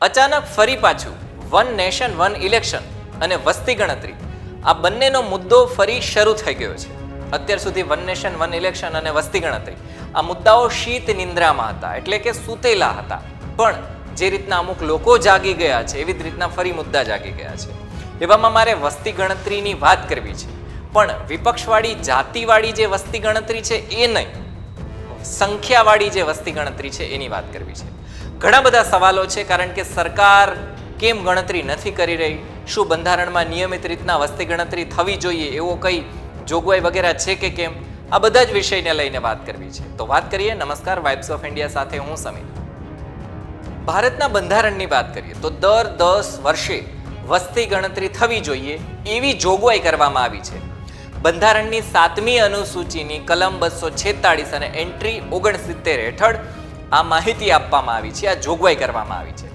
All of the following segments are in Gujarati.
અચાનક ફરી પાછું. વન નેશન વન ઇલેક્શન અને વસ્તી ગણતરી. આ બંનેનો મુદ્દો ફરી શરૂ થઈ ગયો છે. અત્યાર સુધી વન નેશન વન ઇલેક્શન અને વસ્તી ગણતરી. આ મુદ્દાઓ શીત નિંદ્રામાં હતા, એટલે કે સૂતેલા હતા. પણ જે રીતના અમુક લોકો જાગી ગયા છે, એવી જ રીતના ફરી મુદ્દા જાગી ગયા છે. એવામાં મારે વસ્તી ગણતરીની વાત કરવી છે. પણ વિપક્ષવાળી જાતિવાળી જે વસ્તી ગણતરી છે, એ નહીં. સંખ્યાવાળી જે વસ્તી ગણતરી છે એની વાત કરવી છે. ઘણા બધા સવાલો છે કારણ કે સરકાર કેમ ગણતરી નથી કરી રહી? શું બંધારણમાં નિયમિત રીતના વસ્તી ગણતરી થવી જોઈએ? એવો કઈ જોગવાઈ વગેરે છે કે કેમ? આ બધા જ વિષયને લઈને વાત કરવી છે. તો વાત કરીએ નમસ્કાર વાઇબ્સ ઓફ ઇન્ડિયા સાથે હું સમીર. ભારતના બંધારણની વાત કરીએ તો દર દસ વર્ષે વસ્તી ગણતરી થવી જોઈએ એવી જોગવાઈ કરવામાં આવી છે. બંધારણની સાતમી અનુસૂચિની કલમ બસો છેતાળીસ અને એન્ટ્રી ઓગણસિત્તેર હેઠળ આ માહિતી આપવામાં આવી છે, આ જોગવાઈ કરવામાં આવી છે.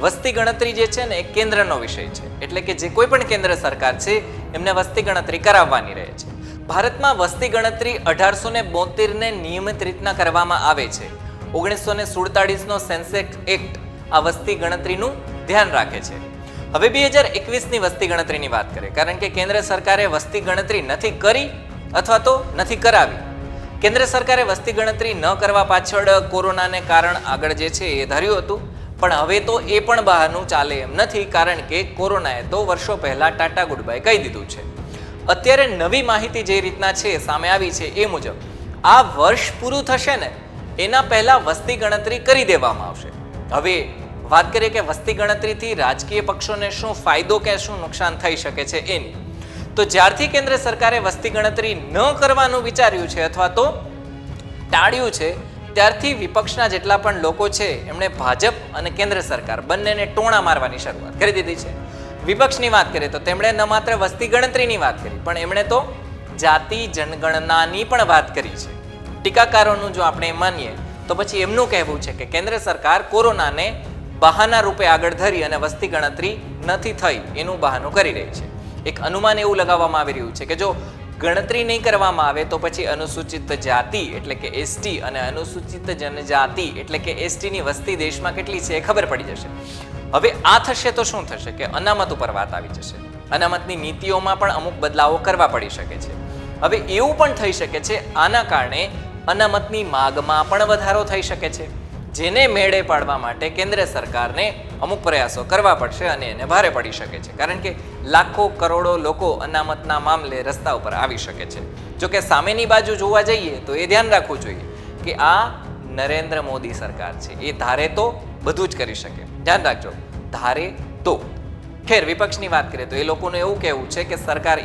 વસ્તી ગણતરી જે છે ને, એ કેન્દ્રનો વિષય છે. એટલે કે જે કોઈ પણ કેન્દ્ર સરકાર છે, એમને વસ્તી ગણતરી કરાવવાની રહે છે. ભારતમાં વસ્તી ગણતરી અઢારસો ને બોતેરને નિયમિત રીતના કરવામાં આવે છે. ઓગણીસો ને સુડતાળીસનો સેન્સેક્સ એક્ટ આ વસ્તી ગણતરીનું ધ્યાન રાખે છે. હવે બે હજાર એકવીસની વસ્તી ગણતરીની વાત કરીએ. કારણ કે કેન્દ્ર સરકારે વસ્તી ગણતરી નથી કરી અથવા તો નથી કરાવી. કેન્દ્ર સરકારે વસ્તી ગણતરી ન કરવા પાછળ કોરોનાને કારણ આગળ જે છે એ ધાર્યું હતું. પણ હવે તો એ પણ બહારનું ચાલે એમ નથી, કારણ કે કોરોનાએ તો વર્ષો પહેલા ટાટા ગુડ બાય કહી દીધું છે. અત્યારે નવી માહિતી જે રીતના છે સામે આવી છે એ મુજબ, આ વર્ષ પૂરું થશે ને, એના પહેલા વસ્તી ગણતરી કરી દેવામાં આવશે. હવે વાત કરીએ કે વસ્તી ગણતરીથી રાજકીય પક્ષોને શું ફાયદો કે શું નુકસાન થઈ શકે છે એની? તો જ્યારથી કેન્દ્ર સરકારે વસ્તી ગણતરી ન કરવાનું વિચાર્યું છે અથવા તો ટાળ્યું છે, ત્યારથી વિપક્ષના જેટલા પણ લોકો છે, એમણે ભાજપ અને કેન્દ્ર સરકાર બંનેને ટોણા મારવાની શરૂઆત કરી દીધી છે. વિપક્ષની વાત કરીએ તો તેમણે ન માત્ર વસ્તી ગણતરીની વાત કરી, પણ એમણે તો જાતિ જનગણનાની પણ વાત કરી છે. ટીકાકારોનું જો આપણે માનીએ, તો પછી એમનું કહેવું છે કે કેન્દ્ર સરકાર કોરોનાને બહાના રૂપે આગળ ધરી અને વસ્તી ગણતરી નથી થઈ, એનું બહાનું કરી રહી છે. એક અનુમાન એવું લગાવવામાં આવી રહ્યું છે કે જો ગણતરી નહીં કરવામાં આવે તો પછી અનુસૂચિત જાતિ એટલે કે એસટી અને અનુસૂચિત જનજાતિ એટલે કે એસટીની વસ્તી દેશમાં કેટલી છે એ ખબર પડી જશે. હવે આ થશે તો શું થશે? કે અનામત ઉપર વાત આવી જશે. અનામતની નીતિઓમાં પણ અમુક બદલાવો કરવા પડી શકે છે. હવે એવું પણ થઈ શકે છે, આના કારણે અનામતની માગમાં પણ વધારો થઈ શકે છે. જેને મેળે પાડવા માટે કેન્દ્ર સરકારને અમુક પ્રયાસો કરવા પડશે અને એને ભારે પડી શકે છે. કારણ કે લાખો કરોડો લોકો અનામતના મામલે રસ્તા ઉપર આવી શકે છે. જો કે સામેની બાજુ જોવા જઈએ તો એ ધ્યાન રાખવું જોઈએ કે આ નરેન્દ્ર મોદી સરકાર છે. એ ધારે તો બધું જ કરી શકે. ધ્યાન રાખજો. ધારે તો. ખેર વિપક્ષની વાત કરીએ તો એ લોકોનું એવું કહેવું છે કે સરકાર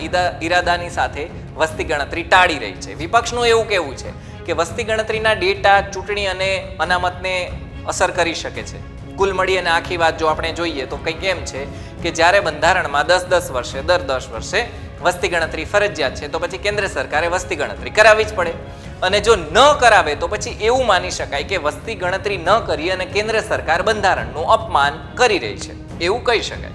ઈરાદાની સાથે વસ્તી ગણતરી ટાળી રહી છે. વિપક્ષનું એવું કહેવું છે કે વસ્તી ગણતરીના ડેટા, ચૂંટણી અને અનામતને અસર કરી શકે છે. કુલ મળી અને આખી વાત જો આપણે જોઈએ તો કંઈક એમ છે કે જ્યારે બંધારણમાં દસ દસ વર્ષે, દર દસ વર્ષે વસ્તી ગણતરી ફરજિયાત છે, તો પછી કેન્દ્ર સરકારે વસ્તી ગણતરી કરાવવી જ પડે. અને જો ન કરાવે તો પછી એવું માની શકાય કે વસ્તી ગણતરી ન કરી અને કેન્દ્ર સરકાર બંધારણનું અપમાન કરી રહી છે. એવું કહી શકાય.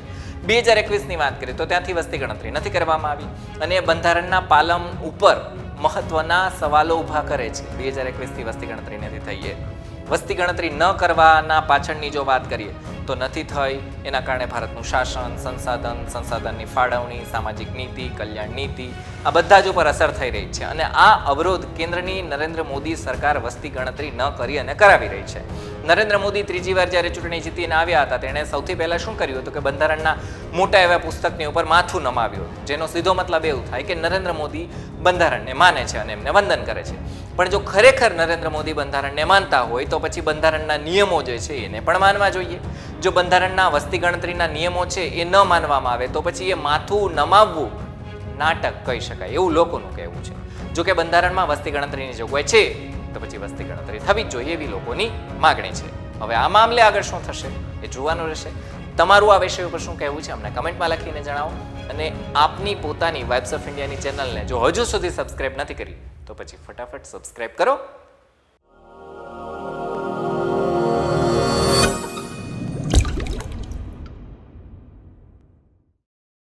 બે હજાર એકવીસની વાત કરીએ તો ત્યાંથી વસ્તી ગણતરી નથી કરવામાં આવી. અને બંધારણના પાલમ ઉપર મહત્વના સવાલો ઊભા કરે છે. બે હજાર એકવીસથી વસ્તી ગણતરી નથી થઈ એ. વસ્તી ગણતરી ન કરવાના પાછળની જો વાત કરીએ, તો નથી થઈ. એના કારણે ભારતનું શાસન, સંસાધન, સંસાધનની ફાળવણી, સામાજિક નીતિ, કલ્યાણ નીતિ, આ બધા જ ઉપર અસર થઈ રહી છે. અને આ અવરોધ કેન્દ્રની નરેન્દ્ર મોદી સરકાર વસ્તી ગણતરી ન કરી અને કરાવી રહી છે. નરેન્દ્ર મોદી ત્રીજી વાર જ્યારે ચૂંટણી જીતીને આવ્યા હતા, તેણે સૌથી પહેલાં શું કર્યું હતું કે બંધારણના મોટા એવા પુસ્તકની ઉપર માથું નમાવ્યું હતું, જેનો સીધો મતલબ એવું થાય કે નરેન્દ્ર મોદી બંધારણને માને છે અને એમને વંદન કરે છે. પણ જો ખરેખર નરેન્દ્ર મોદી બંધારણને માનતા હોય, તો પછી બંધારણના નિયમો જે છે એને પણ માનવા જોઈએ. જો બંધારણના વસ્તી ગણતરીના નિયમો છે એ ન માનવામાં આવે, તો પછી એ માથું નમાવવું નાટક કહી શકાય એવું લોકોનું કહેવું છે. જો કે બંધારણમાં વસ્તી ગણતરીની જોગવાઈ છે તો પછી વસ્તી ગણતરી થવી જોઈએ એવી લોકોની માગણી છે. હવે આ મામલે આગળ શું થશે એ જોવાનું રહેશે. તમારું આ વિષય ઉપર શું કહેવું છે અમને કમેન્ટમાં લખીને જણાવો. અને આપની પોતાની વાઇબ્સ ઓફ ઇન્ડિયાની ચેનલને જો હજુ સુધી સબસ્ક્રાઇબ નથી કરી, તો પછી ફટાફટ સબસ્ક્રાઇબ કરો.